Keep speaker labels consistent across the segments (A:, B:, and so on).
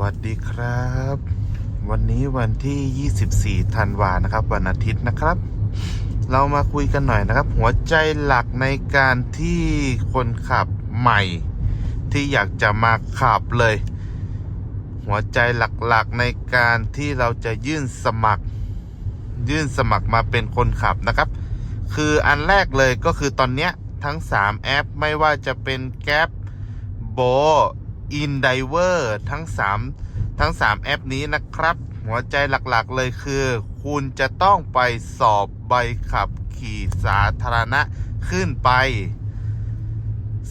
A: วัสดีครับ วันนี้วันที่ 24 ธันวานะครับ วันอาทิตย์นะครับ เรามาคุยกันหน่อยนะครับ หัวใจหลักในการที่คนขับใหม่ ที่อยากจะมาขับเลย หัวใจหลักๆในการที่เราจะยื่นสมัคร ยื่นสมัครมาเป็นคนขับนะครับ คืออันแรกเลยก็คือตอนเนี้ยทั้ง 3 แอปไม่ว่าจะเป็น g a p โบ อินไดเวอร์ทั้ง 3 ทั้ง 3 แอปนี้นะครับ หัวใจหลักๆเลยคือ คุณจะต้องไปสอบใบขับขี่สาธารณะขึ้นไป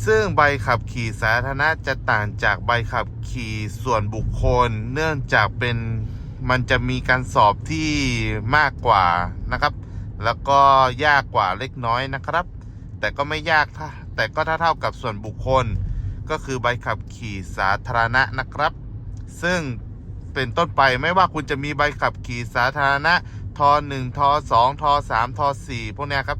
A: ซึ่งใบขับขี่สาธารณะจะต่างจากใบขับขี่ส่วนบุคคล เนื่องจากเป็นมันจะมีการสอบที่มากกว่านะครับ แล้วก็ยากกว่าเล็กน้อยนะครับ แต่ก็ไม่ยากแต่ก็ถ้าเท่ากับส่วนบุคคล ก็คือใบขับขี่สาธารณะนะครับ ซึ่งเป็นต้นไปไม่ว่าคุณจะมีใบขับขี่สาธารณะท1ทอ2ท3ท4พวกนี้ครับ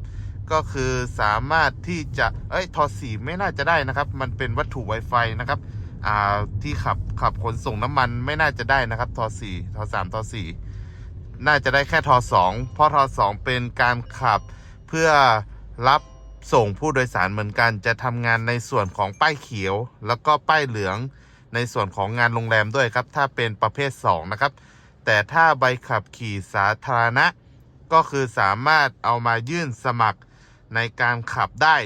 A: ก็คือสามารถที่จะเอ้ยท4ไม่น่าจะได้นะครับ มันเป็นวัตถุ Wi-Fi นะครับอ่าที่ขับขับขนส่งน้ำมันไม่น่าจะได้นะครับท4ท3ท4น่าจะได้แค่ทอ2เพราะทอ2เป็นการขับเพื่อรับ ส่งผู้โดยสารเหมือนกัน จะทำงานในส่วนของป้ายเขียว แล้วก็ป้ายเหลืองในส่วนของงานโรงแรมด้วยครับ ถ้าเป็นประเภท 2 นะครับ แต่ถ้าใบขับขี่สาธารณะ ก็คือสามารถเอามายื่นสมัครในการขับได้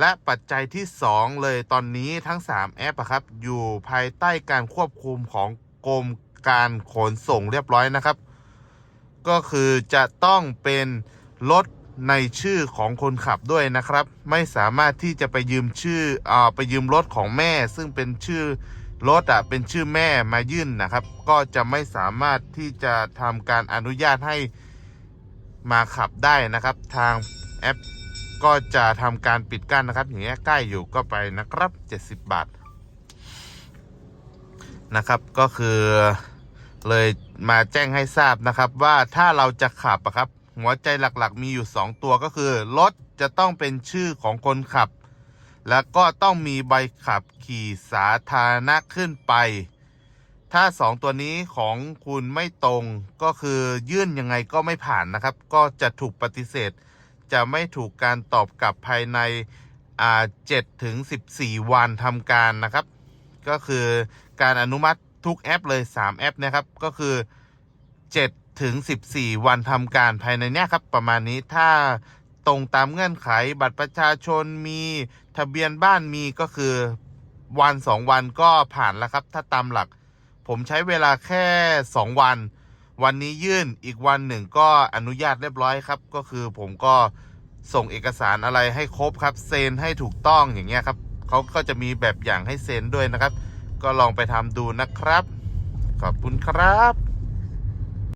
A: และปัจจัยที่ 2 เลยตอนนี้ทั้ง 3 แอปครับ อยู่ภายใต้การควบคุมของกรมการขนส่งเรียบร้อยนะครับ ก็คือจะต้องเป็นรถ ในชื่อของคนขับด้วยนะครับ ไม่สามารถที่จะไปยืมชื่ออาไปยืมรถของแม่ ซึ่งเป็นชื่อรถอะเป็นชื่อแม่มายื่นนะครับ ก็จะไม่สามารถที่จะทำการอนุญาตให้มาขับได้นะครับ ทางแอปก็จะทำการปิดกั้นนะครับ อย่างเงี้ยใกล้อยู่ก็ไปนะครับ 70 บาทนะครับก็คือเลยมาแจ้งให้ทราบนะครับว่าถ้าเราจะขับอะครับ หัวใจหลักๆ มีอยู่ 2 ตัวก็คือ รถจะต้องเป็นชื่อของคนขับ แล้วก็ต้องมีใบขับขี่สาธารณะขึ้นไป ถ้า 2 ตัวนี้ของคุณไม่ตรงก็คือยื่นยังไงก็ไม่ผ่านนะครับ ก็จะถูกปฏิเสธ จะไม่ถูกการตอบกลับภายในอ่า7ถึง14วันทำการนะครับ ก็คือการอนุมัติทุกแอปเลย 3 แอปนะครับ ก็คือ 7ถึง14 วันทำการภายในเนี้ยครับ ประมาณนี้ถ้าตรงตามเงื่อนไขบัตรประชาชนมีทะเบียนบ้านมีก็คือวัน 2 วันก็ผ่านแล้วครับ ถ้าตามหลัก ผมใช้เวลาแค่ 2 วัน วันนี้ยื่นอีกวันหนึ่งก็อนุญาตเรียบร้อยครับ ก็คือผมก็ส่งเอกสารอะไรให้ครบครับ เซ็นให้ถูกต้องอย่างเงี้ยครับเขาก็จะมีแบบอย่างให้เซ็นด้วยนะครับ ก็ลองไปทำดูนะครับ ขอบคุณครับ